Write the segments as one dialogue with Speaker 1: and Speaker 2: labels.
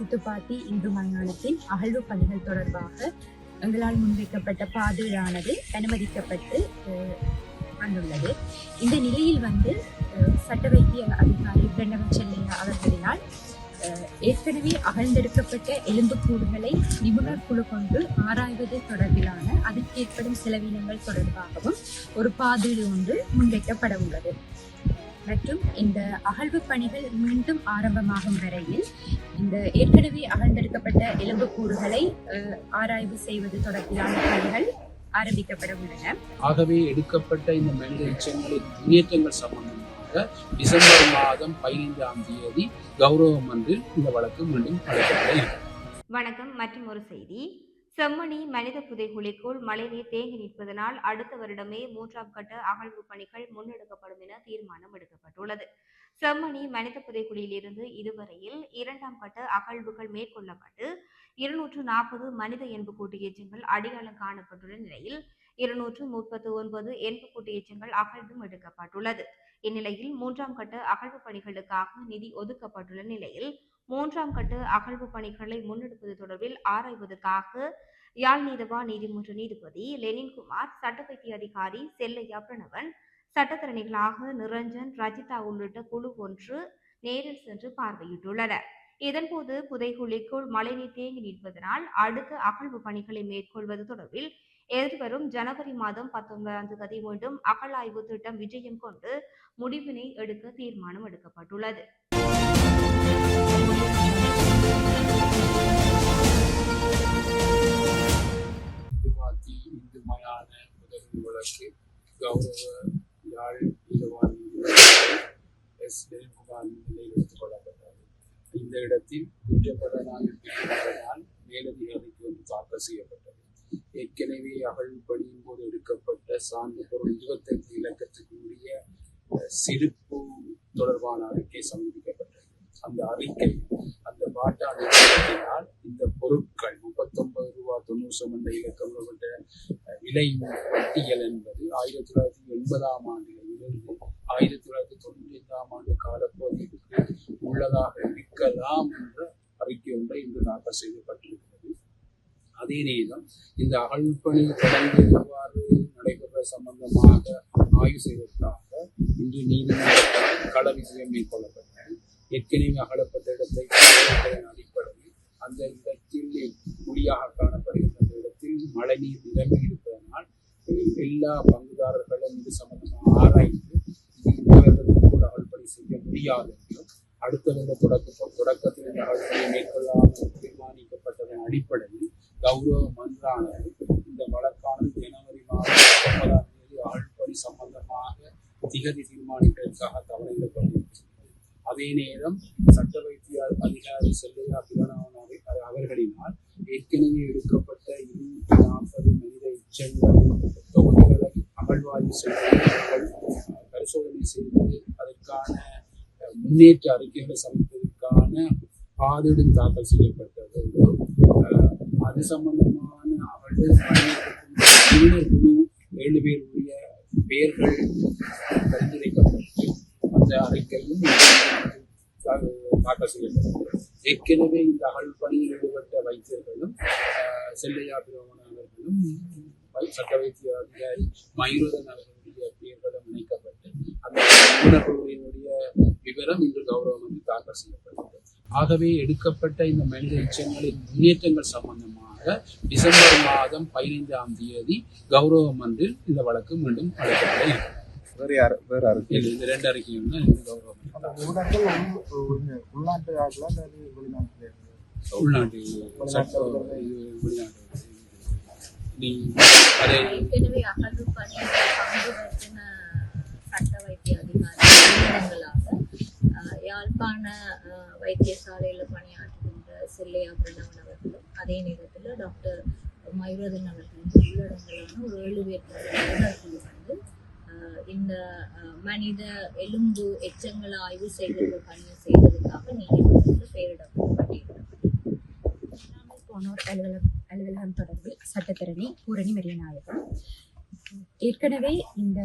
Speaker 1: சித்துப்பாத்தி இந்து மயானத்தின் அகழ்வு பணிகள் தொடர்பாக எங்களால் முன்வைக்கப்பட்ட பாதையானது அனுமதிக்கப்பட்டு வந்துள்ளது. இந்த நிலையில் வந்து சட்ட வைத்திய அதிகாரி பிரணவன் செல்லையா அவர்களினால் ஏற்கனவே அகழ்ந்தெடுக்கப்பட்ட எலும்புக்கூடுகளை நிபுணர் குழு கொண்டு ஆராய்வது தொடர்பிலான அதற்கு ஏற்படும் செலவினங்கள் தொடர்பாகவும் ஒரு பாதீடு ஒன்று முன்வைக்கப்பட உள்ளது. மற்றும் இந்த அகழ்வு பணிகள் மீண்டும் ஆரம்பமாகும் வரையில் இந்த ஏற்கனவே அகழ்ந்தெடுக்கப்பட்ட எலும்புக்கூடுகளை அஹ், ஆராய்வு செய்வது தொடர்பிலான பணிகள் ஆரம்பிக்கப்பட உள்ளன.
Speaker 2: ஆகவே எடுக்கப்பட்ட இந்த மனித எச்சங்களின் முன்னேற்றங்கள் சம்பந்தமாக டிசம்பர் மாதம் பதினைந்தாம் தேதி கௌரவ மன்றில் இந்த வழக்கு மீண்டும் அழைக்கப்பட
Speaker 3: வணக்கம். மற்றும் ஒரு செய்தி. செம்மணி மனித புதைகுழிக்குள் மழைநீர் தேங்கி நிற்பதனால் அடுத்த வருடமே மூன்றாம் கட்ட அகழ்வு பணிகள் முன்னெடுக்கப்படும் என தீர்மானம் எடுக்கப்பட்டுள்ளது. செம்மணி மனித புதைகுழியிலிருந்து இதுவரையில் இரண்டாம் கட்ட அகழ்வுகள் மேற்கொள்ளப்பட்டு இருநூற்று நாற்பது மனித எண்பு கூட்டு எச்சங்கள் அடையாளம் காணப்பட்டுள்ள நிலையில் இருநூற்று முப்பத்து ஒன்பது எண்பு கூட்டு எச்சங்கள் அகழ்வும் எடுக்கப்பட்டுள்ளது. இந்நிலையில் மூன்றாம் கட்ட அகழ்வு பணிகளுக்காக நிதி ஒதுக்கப்பட்டுள்ள நிலையில் மூன்றாம் கட்ட அகழ்வு பணிகளை முன்னெடுப்பது தொடர்பில் ஆராய்வதற்காக யாழ் நீதவா நீதிமன்ற நீதிபதி லெனின்குமார் சட்ட வைத்திய அதிகாரி செல்லையா பிரணவன் சட்டத்தரணிகளாக நிரஞ்சன் ரஜிதா உள்ளிட்ட குழு ஒன்று நேரில் சென்று பார்வையிட்டுள்ளனர். இதன்போது புதைகுழிக்குள் மழைநீர் தேங்கி நிற்பதனால் அடுத்த அகழ்வு பணிகளை மேற்கொள்வது தொடர்பில் எதிர்வரும் ஜனவரி மாதம் பத்தொன்பதாம் தேதி மீண்டும் அகழாய்வு திட்டம் விஜயம் கொண்டு முடிவினை எடுக்க தீர்மானம் எடுக்கப்பட்டுள்ளது.
Speaker 2: இந்துவாத்தி இந்து மயான உதவி வழக்கு கௌரவ யாழ் எஸ் நிலையில் கொள்ளப்பட்டது இந்த இடத்தில் குற்றப்படனால் இருப்பதனால் மேலதிகாரிக்கு வந்து தாக்கல் செய்யப்பட்டது ஏற்கனவே அகழ்வு பணியின் போது எடுக்கப்பட்ட சான்று பொருள் இருபத்தைந்து இலக்கத்துக்குரிய சிறு அஹ், சிரிப்பு தொடர்பான அறிக்கை சமர்ப்பிக்கப்பட்டது அந்த அறிக்கை அந்த பாட்டா என்றால் இந்த பொருட்கள் முப்பத்தொன்பது ரூபா தொண்ணூறு சமந்த இலக்கம் கொண்ட விலை பட்டியல் என்பது ஆயிரத்தி தொள்ளாயிரத்தி எண்பதாம் ஆண்டிலிருந்து ஆயிரத்தி தொள்ளாயிரத்தி தொண்ணூற்றி ஐந்தாம் ஆண்டு காலப்பகுதிக்கு உள்ளதாக இருக்கலாம் என்ற அறிக்கை ஒன்றை இன்று தாக்கல் செய்யப்பட்டிருக்கிறது. அதே நேரம் இந்த அகழ்பணி தொடர்ந்து எவ்வாறு நடைபெற சம்பந்தமாக ஆய்வு செய்வதற்காக இன்று நீதிமன்றத்தால் கள விஜயம் மேற்கொள்ளப்பட்டது. ஏற்கனவே அகலப்பட்ட இடத்தை இந்த இடத்தில் குழியாக காணப்படுகின்ற இடத்தில் மழைநீர் நிரம்பி இருப்பதனால் எல்லா பங்குதாரர்களும் இது சம்பந்தமாக ஆராய்ந்து இந்த அகழ்படி செய்ய முடியாது என்றும் அடுத்த வருட தொடக்க தொடக்கத்தில் இந்த மேற்கொள்ளாமல் தீர்மானிக்கப்பட்டதன் அடிப்படையில் கௌரவ மன்றானது இந்த வழக்கானது ஜனவரி மாதம் ஒன்பதாம் தேதி அகழ்படி சம்பந்தமாக திகதி தீர்மானிப்பதற்காக கொண்டிருக்கிறது. அதே நேரம் சட்ட வைத்திய அதிகாரி அவர்களினால் ஏற்கனவே எடுக்கப்பட்ட இருநூற்றி நாற்பது மனித எச்சங்களின் தொகுதிகளை அகழ்வாய்வு செய்து பரிசோதனை செய்து அதற்கான முன்னேற்ற அறிக்கைகளை சமைப்பதற்கான பாதிடும் தாக்கல் செய்யப்பட்டது. அஹ், அது சம்பந்தமான அவர்கள் குழு ஏழு பேருடைய பெயர்கள் பரிந்துரைக்கப்பட்டு அந்த அறிக்கையும் தாக்கல் செய்யப்பட்டது. ஏற்கனவே இந்த அகழ் பணியில் ஈடுபட்ட வைத்தியர்களும் செல்லையா பிரமணன் அவர்களும் சட்ட வைத்திய அதிகாரி மயூரதன் அவர்களுடைய பெயர்களும் இணைக்கப்பட்டு அந்த குழுவினுடைய விவரம் இன்று கௌரவம் வந்து தாக்கல் செய்யப்பட்டது ஆகவே எடுக்கப்பட்ட இந்த மனித எச்சங்களின் முன்னேற்றங்கள் சம்பந்தமாக டிசம்பர் மாதம் பதினைந்தாம் தேதி கௌரவ மன்றில் இந்த வழக்கு மீண்டும் அழைக்கப்பட இருக்கிறது
Speaker 4: வேறு யார் வேறு யாருக்கு
Speaker 2: இது இந்த ரெண்டு அறிக்கையும்.
Speaker 4: ஊடகங்கள் உள்- உள்- உள்நாட்டு வெளிநாட்டு வெளிநாட்டு
Speaker 1: ஏற்கனவே அகழ்வு பணியில் பங்கு சட்ட வைத்திய யாழ்ப்பாண வைத்தியசாலையில் பணியாற்றுகின்ற செல்லையா பிரணவன் அவர்களும் அதே நேரத்தில் டாக்டர் மயூரதன் அவர்களும் உள்ளடங்கலான ஒரு ஏழு பேர் கொண்ட நிபுணர் குழு வந்து அஹ், இந்த மனித எலும்பு எச்சங்களை ஆய்வு செய்கிற பணியை செய்வதற்காக நீதிமன்றத்தில் பெயரிடப்பட்டிருக்கிறது போனோர் அலுவலகம் அலுவலகம் தொடர்பில் சட்டத்தரணி பூரணி மரியநாயகம் ஏற்கனவே இந்த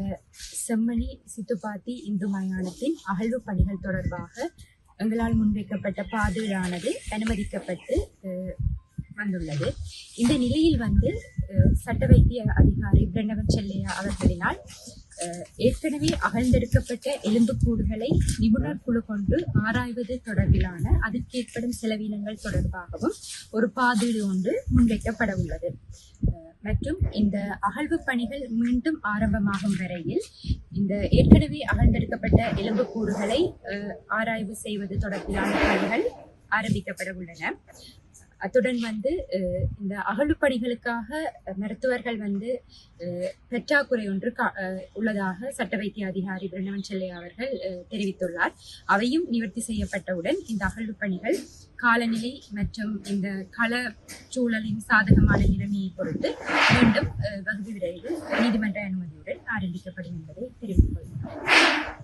Speaker 1: செம்மணி சித்துப்பாத்தி இந்து மயானத்தின் அகழ்வு பணிகள் தொடர்பாக எங்களால் முன்வைக்கப்பட்ட பாதையானது அனுமதிக்கப்பட்டு அஹ், வந்துள்ளது. இந்த நிலையில் வந்து அஹ், சட்ட வைத்திய அதிகாரி பிரணவன் செல்லையா அவர்களினால் ஏற்கனவே அகழ்ந்தெடுக்கப்பட்ட எலும்புக்கூடுகளை நிபுணர் குழு கொண்டு ஆராய்வது தொடர்பிலான அதற்கு ஏற்படும் செலவினங்கள் தொடர்பாகவும் ஒரு பாதீடு ஒன்று முன்வைக்கப்பட உள்ளது. மற்றும் இந்த அகழ்வு பணிகள் மீண்டும் ஆரம்பமாகும் வரையில் இந்த ஏற்கனவே அகழ்ந்தெடுக்கப்பட்ட எலும்புக்கூடுகளை அஹ், ஆராய்வு செய்வது தொடர்பிலான பணிகள் ஆரம்பிக்கப்பட உள்ளன. அத்துடன் வந்து இந்த அகழ்வு பணிகளுக்காக மருத்துவர்கள் வந்து பெற்றாக்குறை பற்றாக்குறை ஒன்று கா- உள்ளதாக சட்ட வைத்திய அதிகாரி பிரணவன் செல்லை அவர்கள் தெரிவித்துள்ளார். அவையும் நிவர்த்தி செய்யப்பட்டவுடன் இந்த அகழ்வு பணிகள் காலநிலை மற்றும் இந்த கள சூழலின் சாதகமான நிலைமையை பொறுத்து மீண்டும் அஹ், வெகு விரைவில் நீதிமன்ற அனுமதியுடன் ஆரம்பிக்கப்படும் என்பதை தெரிவித்துக் கொள்கிறேன்